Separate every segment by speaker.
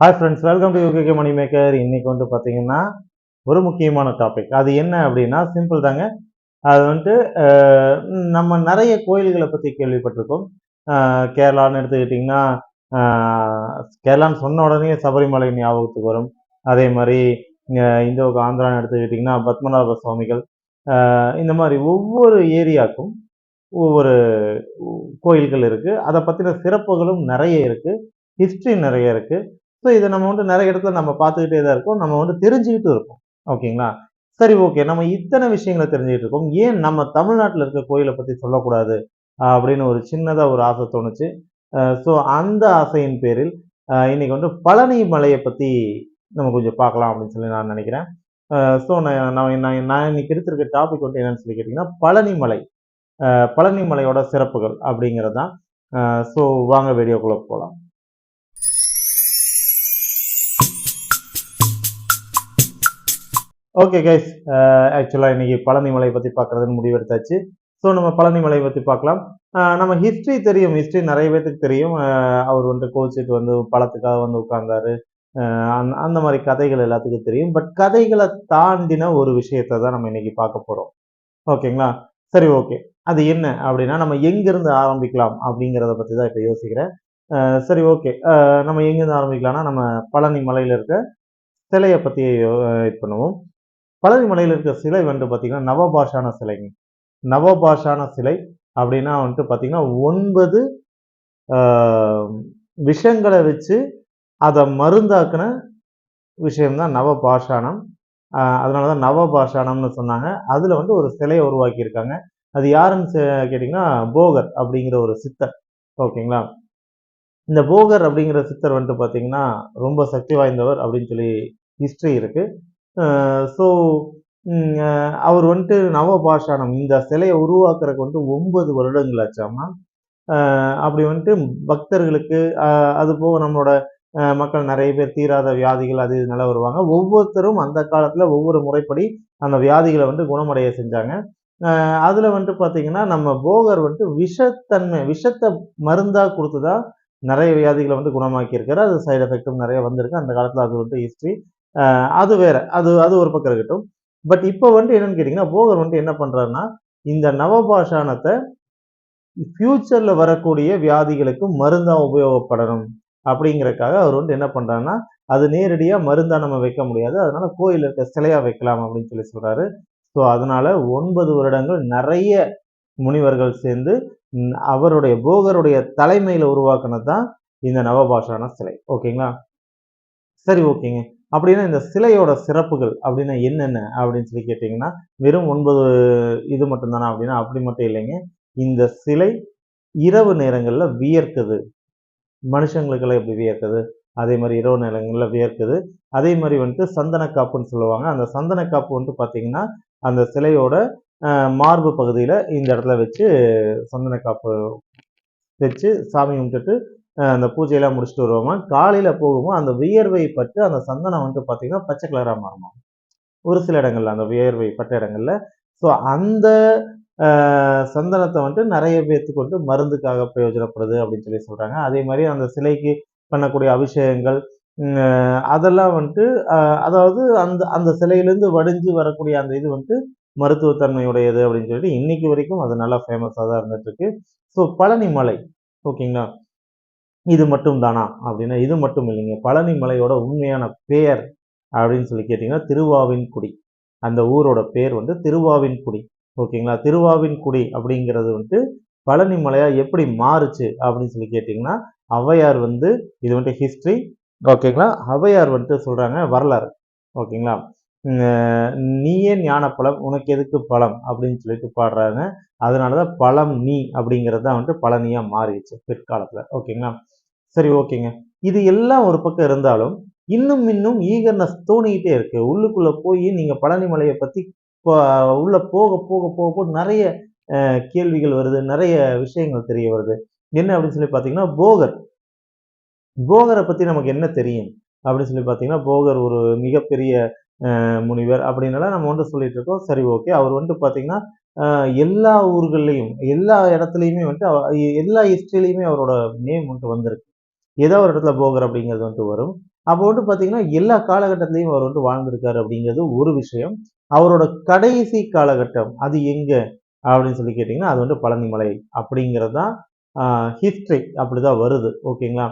Speaker 1: Hi friends welcome to UK Mani maker இன்றைக்கி வந்து பார்த்தீங்கன்னா ஒரு முக்கியமான டாபிக் அது என்ன அப்படின்னா சிம்பிள் தாங்க. அது வந்துட்டு நம்ம நிறைய கோயில்களை பற்றி கேள்விப்பட்டிருக்கோம். கேரளான்னு எடுத்துக்கிட்டிங்கன்னா கேரளான்னு சொன்ன உடனே சபரிமலை ஞாபகத்துக்கு வரும். அதே மாதிரி அஹ், இந்த ஆந்திரான்னு எடுத்துக்கிட்டிங்கன்னா பத்மநாப சுவாமிகள். இந்த மாதிரி ஒவ்வொரு ஏரியாவுக்கும் ஒவ்வொரு கோயில்கள் இருக்குது அதை பற்றின சிறப்புகளும் நிறைய இருக்குது ஹிஸ்ட்ரி நிறைய இருக்குது ஸோ இதை நம்ம வந்து நிறைய இடத்துல நம்ம பார்த்துக்கிட்டே தான் இருக்கோம். நம்ம வந்து தெரிஞ்சுக்கிட்டு இருக்கோம். ஓகேங்களா? சரி ஓகே. நம்ம இத்தனை விஷயங்களை தெரிஞ்சுக்கிட்டு இருக்கோம். ஏன் நம்ம தமிழ்நாட்டில் இருக்க கோயிலை பற்றி சொல்லக்கூடாது? அப்படின்னு ஒரு சின்னதாக ஒரு ஆசை தோணுச்சு. ஸோ அந்த ஆசையின் பேரில் இன்றைக்கி இன்னைக்கு வந்து பழனி மலையை பற்றி நம்ம கொஞ்சம் பார்க்கலாம் அப்படின்னு சொல்லி நான் நினைக்கிறேன். ஸோ நான் நான் நான் இன்னைக்கு எடுத்திருக்க டாபிக் வந்து என்னன்னு சொல்லி கேட்டிங்கன்னா பழனி மலை பழனி மலையோட சிறப்புகள் அப்படிங்கிறது தான். ஸோ வாங்க வீடியோக்குள்ளே போகலாம் ஓகே கைஸ் ஆக்சுவலாக இன்றைக்கி பழனி மலை பற்றி பார்க்குறதுன்னு முடிவெடுத்தாச்சு. ஸோ நம்ம பழனி மலை பற்றி பார்க்கலாம். Uh, நம்ம ஹிஸ்ட்ரி தெரியும். ஹிஸ்ட்ரி நிறைய பேத்துக்கு தெரியும். Uh, அவர் வந்து கோச்சிட்டு வந்து பழத்துக்காக வந்து உட்கார்ந்தாரு. Uh, அந் அந்த மாதிரி கதைகள் எல்லாத்துக்கும் தெரியும். பட் கதைகளை தாண்டின ஒரு விஷயத்தை தான் நம்ம இன்றைக்கி பார்க்க போகிறோம் ஓகேங்களா சரி ஓகே அது என்ன அப்படின்னா நம்ம எங்கேருந்து ஆரம்பிக்கலாம் அப்படிங்கிறத பற்றி தான் இப்போ யோசிக்கிறேன். சரி ஓகே நம்ம எங்கேருந்து ஆரம்பிக்கலாம்னா நம்ம பழனி மலையில் இருக்க சிலையை பற்றி இது பண்ணுவோம். பழனிமலையில் இருக்கிற இருக்க சிலை வந்து பார்த்தீங்கன்னா நவபாஷான சிலைங்க நவபாஷான சிலை அப்படின்னா வந்துட்டு பார்த்தீங்கன்னா ஒன்பது விஷங்களை வச்சு அதை மருந்தாக்குன விஷயம்தான் நவபாஷானம் அதனால தான் நவபாஷானம்னு சொன்னாங்க. அதில் வந்து ஒரு சிலையை உருவாக்கியிருக்காங்க. அது யாருன்னு கேட்டிங்கன்னா போகர் அப்படிங்கிற ஒரு சித்தர். ஓகேங்களா? இந்த போகர் அப்படிங்கிற சித்தர் வந்துட்டு பார்த்தீங்கன்னா ரொம்ப சக்தி வாய்ந்தவர் அப்படின்னு சொல்லி ஹிஸ்ட்ரி இருக்குது ஸோ அவர் வந்துட்டு நவபாஷானம் இந்த சிலையை உருவாக்குறதுக்கு வந்துட்டு ஒன்பது வருடங்கள் ஆச்சாமா அப்படி வந்துட்டு பக்தர்களுக்கு அது போக நம்மளோட மக்கள் நிறைய பேர் தீராத வியாதிகள் அது இதனால வருவாங்க. ஒவ்வொருத்தரும் அந்த காலத்தில் ஒவ்வொரு முறைப்படி அந்த வியாதிகளை வந்து குணமடைய செஞ்சாங்க. அதில் வந்துட்டு பார்த்தீங்கன்னா நம்ம போகர் வந்துட்டு விஷத்தன்மை விஷத்தை மருந்தா கொடுத்துதான் நிறைய வியாதிகளை வந்து குணமாக்கியிருக்காரு. அது சைடு எஃபெக்டும் நிறைய வந்திருக்கு. அந்த காலத்தில் அது வந்து ஹிஸ்ட்ரி அது வேற. அது அது ஒரு பக்கம் இருக்கட்டும். பட் இப்போ வந்து என்னன்னு கேட்டிங்கன்னா போகர் வந்துட்டு என்ன பண்ணுறாருன்னா இந்த நவபாஷானத்தை ஃப்யூச்சரில் வரக்கூடிய வியாதிகளுக்கு மருந்தாக உபயோகப்படணும். அப்படிங்கிறக்காக அவர் வந்து என்ன பண்ணுறாருன்னா அது நேரடியாக மருந்தாக நம்ம வைக்க முடியாது. அதனால கோயில் இருக்க சிலையாக வைக்கலாம் அப்படின்னு சொல்லி சொல்கிறாரு ஸோ அதனால ஒன்பது வருடங்கள் நிறைய முனிவர்கள் சேர்ந்து அவருடைய போகருடைய தலைமையில் உருவாக்குனது தான் இந்த நவபாஷான சிலை. ஓகேங்களா? சரி ஓகேங்க. அப்படின்னா இந்த சிலையோட சிறப்புகள் அப்படின்னா என்னென்ன அப்படின்னு சொல்லி கேட்டிங்கன்னா வெறும் ஒன்பது இது மட்டும்தானா அப்படின்னா அப்படி மட்டும் இல்லைங்க. இந்த சிலை இரவு நேரங்களில் வியர்க்குது. மனுஷங்களுக்கெல்லாம் எப்படி வியர்க்குது? அதே மாதிரி இரவு நேரங்களில் வியர்க்குது. அதே மாதிரி வந்துட்டு சந்தனக்காப்புன்னு சொல்லுவாங்க. அந்த சந்தனக்காப்பு வந்துட்டு பார்த்தீங்கன்னா அந்த சிலையோட மார்பு பகுதியில் இந்த இடத்துல வச்சு சந்தன காப்பு வச்சு சாமி கும்பிட்டுட்டு அந்த பூஜையெல்லாம் முடிச்சுட்டு வருவோமா காலையில் போகும்போது அந்த வியர்வை பட்டு அந்த சந்தனம் வந்துட்டு பார்த்தீங்கன்னா பச்சை கலராக மாறுமா ஒரு சில இடங்கள்ல அந்த வியர்வை பட்ட இடங்கள்ல. ஸோ அந்த சந்தனத்தை வந்துட்டு நிறைய பேர்த்துக்கு வந்துட்டு மருந்துக்காக பிரயோஜனப்படுது அப்படின்னு சொல்லி சொல்கிறாங்க அதே மாதிரி அந்த சிலைக்கு பண்ணக்கூடிய அபிஷேகங்கள் அதெல்லாம் வந்துட்டு அதாவது அந்த அந்த சிலையிலேருந்து வடிஞ்சு வரக்கூடிய அந்த இது வந்துட்டு மருத்துவத்தன்மையுடையது அப்படின்னு சொல்லிட்டு இன்னைக்கு வரைக்கும் அது நல்லா ஃபேமஸாக தான் இருந்துகிட்ருக்கு ஸோ பழனி மலை ஓகேங்களா? இது மட்டும் தானா அப்படின்னா இது மட்டும் இல்லைங்க பழனி மலையோட உண்மையான பெயர் அப்படின்னு சொல்லி கேட்டிங்கன்னா திருவாவின்குடி அந்த ஊரோட பேர் வந்து திருவாவின்குடி ஓகேங்களா? திருவாவின்குடி அப்படிங்கிறது வந்துட்டு பழனி மலையாக எப்படி மாறுச்சு அப்படின்னு சொல்லி கேட்டிங்கன்னா ஔவையார் வந்து இது வந்துட்டு ஹிஸ்ட்ரி ஓகேங்களா? ஔவையார் வந்துட்டு சொல்கிறாங்க வரலாறு. ஓகேங்களா? நீயே ஞான பழம் உனக்கு எதுக்கு பழம்? அப்படின்னு சொல்லிட்டு பாடுறாங்க. அதனால தான் பழம் நீ அப்படிங்கிறது தான் வந்துட்டு பழனியாக மாறிடுச்சு பிற்காலத்தில். ஓகேங்களா? சரி ஓகேங்க. இது எல்லாம் ஒரு பக்கம் இருந்தாலும் இன்னும் இன்னும் ஈகர்னஸ் தோணிக்கிட்டே இருக்கு. உள்ளுக்குள்ள போய் நீங்க பழனி மலையை பத்தி உள்ள போக போக போக போக நிறைய அஹ், கேள்விகள் வருது நிறைய விஷயங்கள் தெரிய வருது. என்ன அப்படின்னு சொல்லி பார்த்தீங்கன்னா போகர். போகரை பத்தி நமக்கு என்ன தெரியும்? அப்படின்னு சொல்லி பார்த்தீங்கன்னா போகர் ஒரு மிகப்பெரிய அஹ், முனிவர் அப்படின்னால நம்ம வந்து சொல்லிட்டு இருக்கோம். சரி ஓகே. அவர் வந்துட்டு பார்த்தீங்கன்னா எல்லா ஊர்கள்லையும் எல்லா இடத்துலையுமே வந்துட்டு எல்லா ஹிஸ்ட்ரிலையுமே அவரோட நேம் வந்துட்டு வந்திருக்கு. ஏதோ ஒரு இடத்துல போகிற அப்படிங்கிறது வந்துட்டு வரும். அப்போ வந்துட்டு பார்த்தீங்கன்னா எல்லா காலகட்டத்திலையும் அவர் வந்து வாழ்ந்திருக்காரு அப்படிங்கிறது ஒரு விஷயம். அவரோட கடைசி காலகட்டம் அது எங்க? அப்படின்னு சொல்லி கேட்டிங்கன்னா அது வந்துட்டு பழனிமலை அப்படிங்கிறது தான் ஹிஸ்ட்ரி அப்படி தான் வருது. ஓகேங்களா?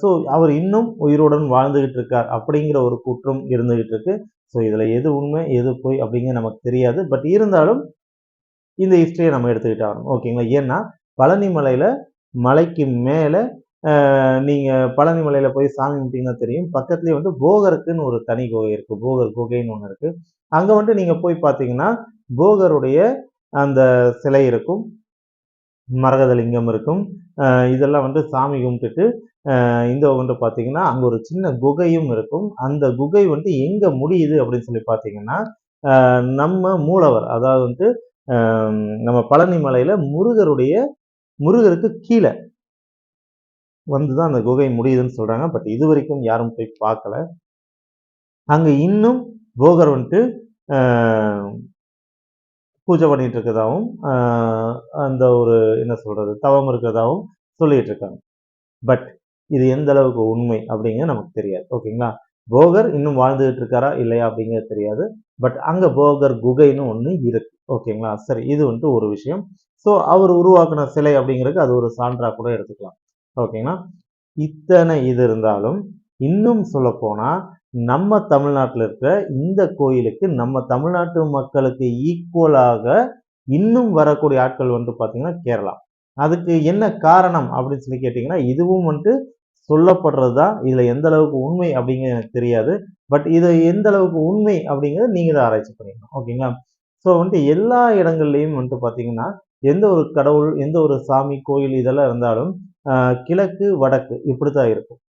Speaker 1: ஸோ அவர் இன்னும் உயிருடன் வாழ்ந்துகிட்டு இருக்கார் அப்படிங்கிற ஒரு குற்றம் இருந்துகிட்டு இருக்கு. ஸோ இதில் எது உண்மை எது போய் அப்படிங்கிறது நமக்கு தெரியாது. பட் இருந்தாலும் இந்த ஹிஸ்ட்ரியை நம்ம எடுத்துக்கிட்டு ஆகணும். ஓகேங்களா? ஏன்னா பழனிமலையில் மலைக்கு மேலே நீங்கள் பழனி மலையில் போய் சாமி கும்பிட்டிங்கன்னா தெரியும். பக்கத்துலேயே வந்து போகருக்குன்னு ஒரு தனி குகை இருக்குது போகர் குகைன்னு ஒன்று இருக்குது அங்கே வந்துட்டு நீங்கள் போய் பார்த்தீங்கன்னா போகருடைய அந்த சிலை இருக்கும். மரகதலிங்கம் இருக்கும். இதெல்லாம் வந்து சாமி கும்பிட்டுட்டு இந்த வந்து பார்த்தீங்கன்னா அங்கே ஒரு சின்ன குகையும் இருக்கும். அந்த குகை வந்து எங்கே முடியுது அப்படின்னு சொல்லி பார்த்தீங்கன்னா நம்ம மூலவர் அதாவது வந்து நம்ம பழனி மலையில் முருகருடைய முருகருக்கு கீழே. வந்து தான் அந்த குகை முடியுதுன்னு சொல்கிறாங்க பட் இது வரைக்கும் யாரும் போய் பார்க்கல. அங்கே இன்னும் போகர் வந்துட்டு பூஜை பண்ணிட்டு இருக்கதாகவும் அந்த ஒரு என்ன சொல்கிறது தவம் இருக்கிறதாகவும் சொல்லிட்டு இருக்காங்க. பட் இது எந்த அளவுக்கு உண்மை அப்படிங்கிறது நமக்கு தெரியாது. ஓகேங்களா போகர் இன்னும் வாழ்ந்துகிட்டு இருக்காரா இல்லையா அப்படிங்கிறது தெரியாது. பட் அங்கே போகர் குகைன்னு ஒன்று இருக்கு. ஓகேங்களா சரி இது வந்துட்டு ஒரு விஷயம். ஸோ அவர் உருவாக்கின சிலை அப்படிங்கிறதுக்கு அது ஒரு சான்றாக கூட எடுத்துக்கலாம். ஓகேங்களா இத்தனை இது இருந்தாலும் இன்னும் சொல்ல நம்ம தமிழ்நாட்டில் இருக்கிற இந்த கோயிலுக்கு நம்ம தமிழ்நாட்டு மக்களுக்கு ஈக்குவலாக இன்னும் வரக்கூடிய ஆட்கள் வந்து பார்த்தீங்கன்னா கேரளா. அதுக்கு என்ன காரணம் அப்படின்னு சொல்லி கேட்டிங்கன்னா இதுவும் வந்துட்டு சொல்லப்படுறது தான் இதில் எந்த அளவுக்கு உண்மை அப்படிங்கிறது எனக்கு தெரியாது. பட் இது எந்த அளவுக்கு உண்மை அப்படிங்கிறத நீங்கள் தான் ஆராய்ச்சி பண்ணிக்கணும். ஓகேங்களா ஸோ வந்துட்டு எல்லா இடங்கள்லையும் வந்துட்டு பார்த்தீங்கன்னா எந்த ஒரு கடவுள் எந்த ஒரு சாமி கோயில் இதெல்லாம் இருந்தாலும் கிழக்கு வடக்கு இப்படி தான் இருக்கும்.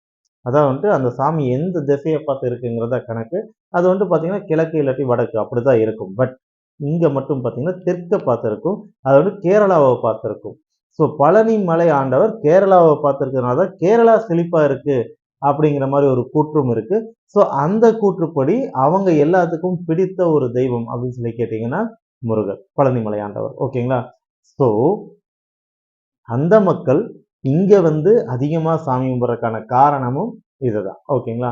Speaker 1: அதான் வந்துட்டு அந்த சாமி எந்த திசையை பார்த்து இருக்குங்கிறத கணக்கு. அது வந்துட்டு பார்த்தீங்கன்னா கிழக்கு இல்லாட்டி வடக்கு அப்படி தான் இருக்கும். பட் இங்கே மட்டும் பார்த்தீங்கன்னா தெற்கை பார்த்துருக்கும். அது வந்து கேரளாவை பார்த்துருக்கும். ஸோ பழனி மலை ஆண்டவர் கேரளாவை பார்த்துருக்கனால தான் கேரளா செழிப்பாக இருக்குது அப்படிங்கிற மாதிரி ஒரு கூற்றும் இருக்குது ஸோ அந்த கூற்றுப்படி அவங்க எல்லாத்துக்கும் பிடித்த ஒரு தெய்வம் அப்படின்னு சொல்லி கேட்டிங்கன்னா முருகர் பழனிமலை ஆண்டவர். ஓகேங்களா? ஸோ அந்த மக்கள் இங்கே வந்து அதிகமாக சாமி கும்பிட்றதுக்கான காரணமும் இதுதான். ஓகேங்களா?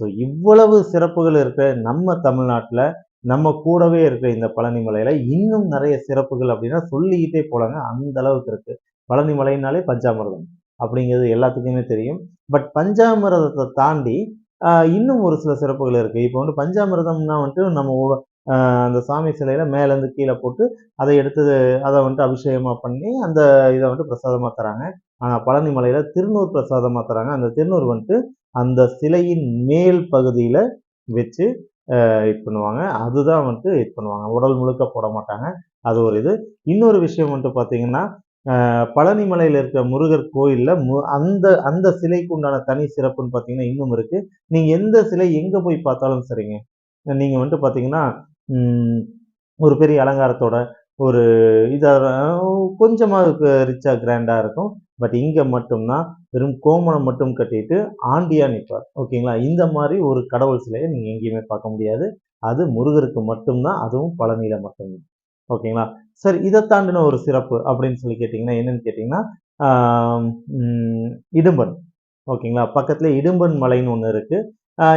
Speaker 1: ஸோ இவ்வளவு சிறப்புகள் இருக்க நம்ம தமிழ்நாட்டில் நம்ம கூடவே இருக்கிற இந்த பழனிமலையில் இன்னும் நிறைய சிறப்புகள் அப்படின்னா சொல்லிக்கிட்டே போலாங்க. அந்த அளவுக்கு இருக்கு. பழனி மலைனாலே பஞ்சாமிரதம் அப்படிங்கிறது எல்லாத்துக்குமே தெரியும். பட் பஞ்சாமிரதத்தை தாண்டி இன்னும் ஒரு சில சிறப்புகள் இருக்குது இப்போ வந்து பஞ்சாமிரதம்னா வந்துட்டு நம்ம அந்த சாமி சிலையில மேலேருந்து கீழே போட்டு அதை எடுத்து அதை வந்துட்டு அபிஷேகமாக பண்ணி அந்த இதை வந்துட்டு பிரசாதமாக தராங்க. ஆனால் பழனி மலையில் திருநூறு பிரசாதமாக தராங்க. அந்த திருநூறு வந்துட்டு அந்த சிலையின் மேல் பகுதியில் வச்சு இது பண்ணுவாங்க. அதுதான் வந்துட்டு இது பண்ணுவாங்க. உடல் முழுக்க போட மாட்டாங்க. அது ஒரு இது. இன்னொரு விஷயம் வந்துட்டு பார்த்தீங்கன்னா பழனி மலையில் இருக்கிற முருகர் கோயிலில் மு அந்த அந்த சிலைக்கு உண்டான தனி சிறப்புன்னு பார்த்தீங்கன்னா இன்னும் இருக்குது நீங்கள் எந்த சிலை எங்கே போய் பார்த்தாலும் சரிங்க. நீங்கள் வந்துட்டு பார்த்தீங்கன்னா ஒரு பெரிய அலங்காரத்தோட ஒரு இதாக கொஞ்சமாக ரிச்சாக கிராண்டாக இருக்கும். பட் இங்கே மட்டும்தான் வெறும் கோமணம் மட்டும் கட்டிட்டு ஆண்டியாக நிற்பார் ஓகேங்களா? இந்த மாதிரி ஒரு கடவுள் சிலையை நீங்கள் எங்கேயுமே பார்க்க முடியாது. அது முருகருக்கு மட்டும்தான் அதுவும் பழனியில் மட்டும்தான். ஓகேங்களா? சரி இதை தாண்டின ஒரு சிறப்பு அப்படின்னு சொல்லி கேட்டிங்கன்னா என்னென்னு கேட்டிங்கன்னா இடும்பன். ஓகேங்களா? பக்கத்தில் இடும்பன் மலைன்னு ஒன்று இருக்குது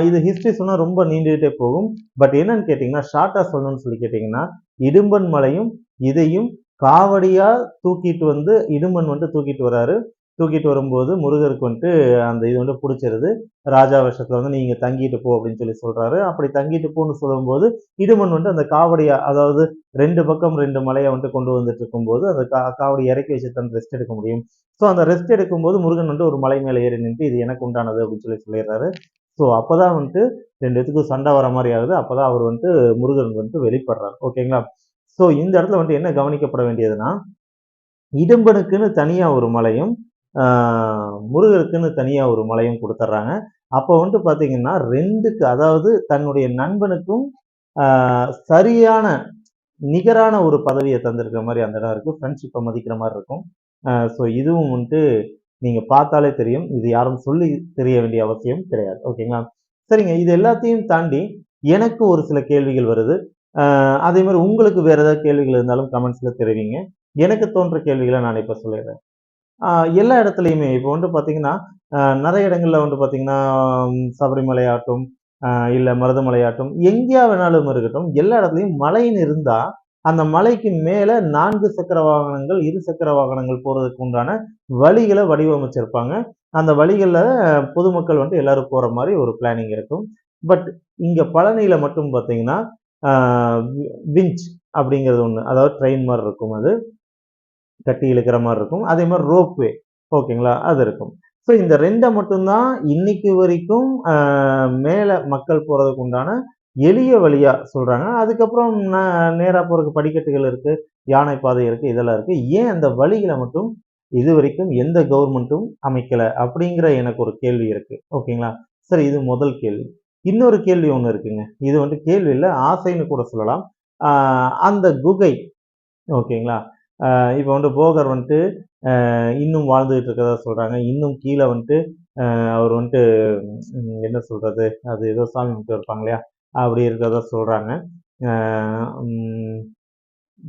Speaker 1: இது ஹிஸ்ட்ரி சொன்னால் ரொம்ப நீண்டுகிட்டே போகும். பட் என்னன்னு கேட்டிங்கன்னா ஷார்ட்டாக சொல்லணும்னு சொல்லி கேட்டிங்கன்னா இடும்பன் மலையும் இதையும் காவடியாக தூக்கிட்டு வந்து இடும்பன் வந்துட்டு தூக்கிட்டு வராரு. தூக்கிட்டு வரும்போது முருகருக்கு வந்துட்டு அந்த இது வந்து பிடிச்சிருது. ராஜா வருஷத்தில் வந்து நீங்கள் தங்கிட்டு போ அப்படின்னு சொல்லி சொல்கிறாரு அப்படி தங்கிட்டு போன்னு சொல்லும்போது இடுமன் வந்துட்டு அந்த காவடியை அதாவது ரெண்டு பக்கம் ரெண்டு மலையை வந்துட்டு கொண்டு வந்துட்டு இருக்கும்போது அந்த கா காவடி இறக்கி வச்சு தன் ரெஸ்ட் எடுக்க முடியும். ஸோ அந்த ரெஸ்ட் எடுக்கும்போது முருகன் வந்துட்டு ஒரு மலை மேலே ஏறி நின்று இது எனக்கு உண்டானது அப்படின்னு சொல்லி சொல்லிடுறாரு. ஸோ அப்போ தான் வந்துட்டு ரெண்டு இடத்துக்கும் சண்டை வர மாதிரி ஆகுது. அப்போ தான் அவர் வந்துட்டு முருகன் வந்துட்டு வெளிப்படுறாரு. ஓகேங்களா ஸோ இந்த இடத்துல வந்துட்டு என்ன கவனிக்கப்பட வேண்டியதுன்னா இடும்பனுக்குன்னு தனியாக ஒரு மலையும் முருகருக்குன்னு தனியாக ஒரு மலையும் கொடுத்துட்றாங்க அப்போ வந்துட்டு பார்த்தீங்கன்னா ரெண்டுக்கு அதாவது தன்னுடைய நண்பனுக்கும் சரியான நிகரான ஒரு பதவியை தந்திருக்கிற மாதிரி அந்த இடம் இருக்குது ஃப்ரெண்ட்ஷிப்பை மதிக்கிற மாதிரி இருக்கும். ஸோ இதுவும் வந்துட்டு நீங்கள் பார்த்தாலே தெரியும். இது யாரும் சொல்லி தெரிய வேண்டிய அவசியம் கிடையாது. ஓகேங்களா? சரிங்க. இது எல்லாத்தையும் தாண்டி எனக்கு ஒரு சில கேள்விகள் வருது. அதே மாதிரி உங்களுக்கு வேறு ஏதாவது கேள்விகள் இருந்தாலும் கமெண்ட்ஸில் தெரிவிங்க. எனக்கு தோன்ற கேள்விகளை நான் இப்போ சொல்லிடுறேன். எல்லா இடத்துலையுமே. இப்போ வந்து பார்த்தீங்கன்னா நிறைய இடங்களில் வந்து பார்த்தீங்கன்னா சபரிமலை ஆட்டும் இல்லை மருதமலை ஆட்டும் எங்கேயா வேணாலும் இருக்கட்டும் எல்லா இடத்துலையும் மலைன்னு இருந்தால் அந்த மலைக்கு மேலே நான்கு சக்கர வாகனங்கள் இரு சக்கர வாகனங்கள் போகிறதுக்கு உண்டான வழிகளை வடிவமைச்சிருப்பாங்க. அந்த வழிகளில் பொதுமக்கள் வந்து எல்லாரும் போகிற மாதிரி ஒரு பிளானிங் இருக்கும். பட் இங்கே பழனியில் மட்டும் பார்த்தீங்கன்னா விஞ்ச் அப்படிங்கிறது ஒன்று அதாவது ட்ரெயின் மாதிரி இருக்கும் அது. கட்டி இழுக்கிற மாதிரி இருக்கும். அதே மாதிரி ரோப்வே ஓகேங்களா அது இருக்கும். ஸோ இந்த ரெண்டை மட்டும்தான் இன்னைக்கு வரைக்கும் மேலே மக்கள் போகிறதுக்கு உண்டான எளிய வழியாக சொல்கிறாங்க அதுக்கப்புறம் நேராக போகிறதுக்கு படிக்கட்டுகள் இருக்குது யானை பாதை இருக்குது இதெல்லாம் இருக்குது ஏன் அந்த வழிகளை மட்டும் இது வரைக்கும் எந்த கவர்மெண்ட்டும் அமைக்கலை அப்படிங்கிற எனக்கு ஒரு கேள்வி இருக்குது ஓகேங்களா சரி இது முதல் கேள்வி. இன்னொரு கேள்வி ஒன்று இருக்குங்க. இது வந்து கேள்வி இல்லை ஆசைன்னு கூட சொல்லலாம். அந்த குகை. ஓகேங்களா இப்போ வந்துட்டு போகர் வந்துட்டு இன்னும் வாழ்ந்துகிட்டு இருக்கிறதா சொல்கிறாங்க இன்னும் கீழே வந்துட்டு அவர் வந்துட்டு என்ன சொல்கிறது அது ஏதோ சாமி கும்பிட்டு இருப்பாங்க இல்லையா? அப்படி இருக்கிறதா சொல்கிறாங்க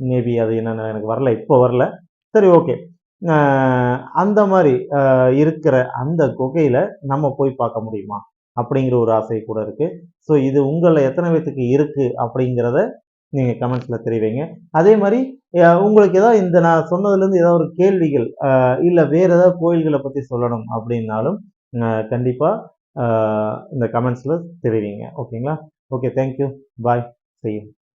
Speaker 1: மேபி அது என்னென்ன எனக்கு வரல. இப்போ வரல. சரி ஓகே அந்த மாதிரி இருக்கிற அந்த குகையில் நம்ம போய் பார்க்க முடியுமா? அப்படிங்கிற ஒரு ஆசை கூட இருக்குது ஸோ இது உங்களில் எத்தனை பேத்துக்கு இருக்குது அப்படிங்கிறத நீங்கள் கமெண்ட்ஸில் தெரிவிங்க. அதே மாதிரி உங்களுக்கு ஏதாவது இந்த நான் சொன்னதுலேருந்து ஏதாவது ஒரு கேள்விகள் இல்லை வேற ஏதாவது கோயில்களை பற்றி சொல்லணும் அப்படின்னாலும் கண்டிப்பாக இந்த கமெண்ட்ஸில் தெரிவிங்க. ஓகேங்களா ஓகே தேங்க்யூ பாய் செய்யும்